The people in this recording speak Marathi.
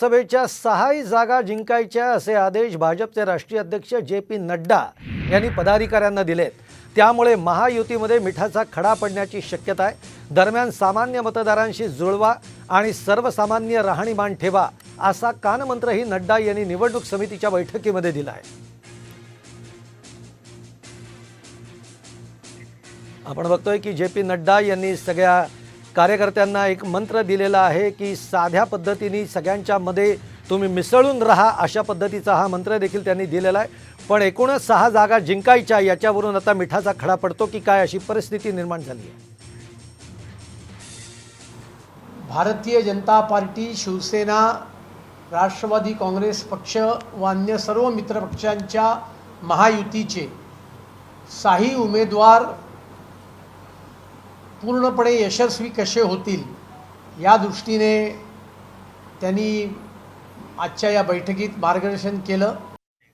सभेच्या सहाही जागा जिंकायच्या असे आदेश भाजपचे राष्ट्रीय अध्यक्ष जे पी नड्डा यांनी पदाधिकाऱ्यांना दिलेत. त्यामुळे महायुतीमध्ये मिठाचा खडा पडण्याची शक्यता आहे. दरम्यान सामान्य मतदारांशी जुळवा आणि सर्वसामान्य राहणीमान ठेवा असा कानमंत्रही नड्डा यांनी निवडणूक समितीच्या बैठकीमध्ये दिला आहे. आपण बघतोय की जे पी नड्डा यांनी सगळ्या कार्यकर्त्यांना एक मंत्र दिलेला आहे की साध्या पद्धतीने सगळ्यांच्यामध्ये तुम्ही मिसळून राहा अशा पद्धतीचा हा मंत्र देखील त्यांनी दिलेला आहे. पण एकूणच सहा जागा जिंकायच्या याच्यावरून आता मिठाचा खडा पडतो की काय अशी परिस्थिती निर्माण झाली आहे. भारतीय जनता पार्टी शिवसेना राष्ट्रवादी काँग्रेस पक्ष व अन्य सर्व मित्रपक्षांच्या महायुतीचे साही उमेदवार पूर्णपणे यशस्वी कसे होतील या दृष्टीने त्यांनी आजच्या या बैठकीत मार्गदर्शन केलं.